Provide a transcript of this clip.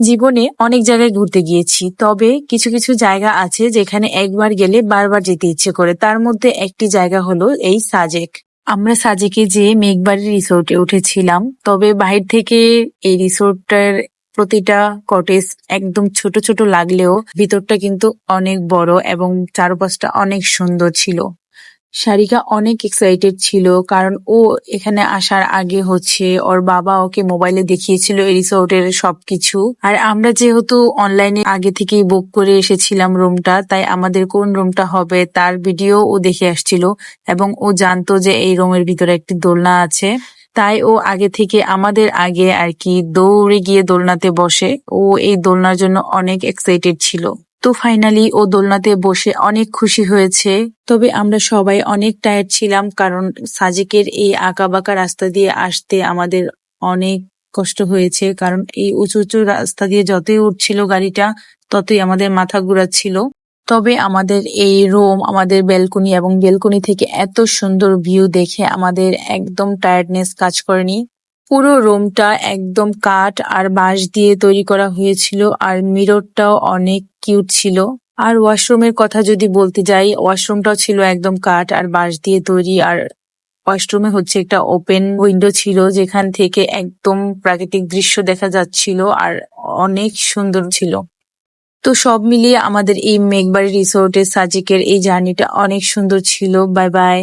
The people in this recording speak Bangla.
জীবনে অনেক জায়গায় ঘুরতে গিয়েছি, তবে কিছু কিছু জায়গা আছে যেখানে একবার গেলে বারবার যেতে ইচ্ছে করে। তার মধ্যে একটি জায়গা হলো এই সাজেক। আমরা সাজেকে যে মেঘবাড়ি রিসোর্টে উঠেছিলাম, তবে বাহির থেকে এই রিসোর্টটার প্রতিটা কটেজ একদম ছোট ছোট লাগলেও ভিতরটা কিন্তু অনেক বড় এবং চারপাশটা অনেক সুন্দর ছিল। সারিকা অনেক এক্সাইটেড ছিল, কারণ ও এখানে আসার আগে হচ্ছে ওর বাবা ওকে মোবাইলে দেখিয়েছিল এই রিসোর্টের সবকিছু। আর আমরা যেহেতু অনলাইনে আগে থেকেই বুক করে এসেছিলাম রুমটা তাই আমাদের কোন রুমটা হবে তার ভিডিও ও দেখে আসছিল এবং ও জানতো যে এই রুমের ভিতরে একটি দোলনা আছে। তাই ও আগে থেকে আমাদের আগে আর কি দৌড়ে গিয়ে দোলনাতে বসে। ও এই দোলনার জন্য অনেক এক্সাইটেড ছিল। তো ফাইনালি ও দোলনাতে বসে অনেক খুশি হয়েছে। তবে আমরা সবাই অনেক টায়ার্ড ছিলাম কারণ সাজেকের এই আঁকাবাঁকা রাস্তা দিয়ে আসতে আমাদের অনেক কষ্ট হয়েছে কারণ এই উঁচু উঁচু রাস্তা দিয়ে যতই উঠছিল গাড়িটা, ততই আমাদের মাথা ঘুরাচ্ছিল। তবে আমাদের এই রুম আমাদের ব্যালকনি এবং ব্যালকনি থেকে এত সুন্দর ভিউ দেখে আমাদের একদম টায়ার্ডনেস কাজ করেনি। পুরো রুমটা একদম কাঠ আর বাঁশ দিয়ে তৈরি করা হয়েছিল আর মিররটাও অনেক কিউট ছিল। আর ওয়াশরুমের কথা যদি বলতে যাই ওয়াশরুমটাও ছিল একদম কাঠ আর বাঁশ দিয়ে তৈরি। আর ওয়াশরুমে হচ্ছে একটা ওপেন উইন্ডো ছিল, যেখান থেকে একদম প্রাকৃতিক দৃশ্য দেখা যাচ্ছিল আর অনেক সুন্দর ছিল। তো সব মিলিয়ে আমাদের এই মেঘবাড়ি রিসোর্টের সাজিকের এই জার্নিটা অনেক সুন্দর ছিল। Bye bye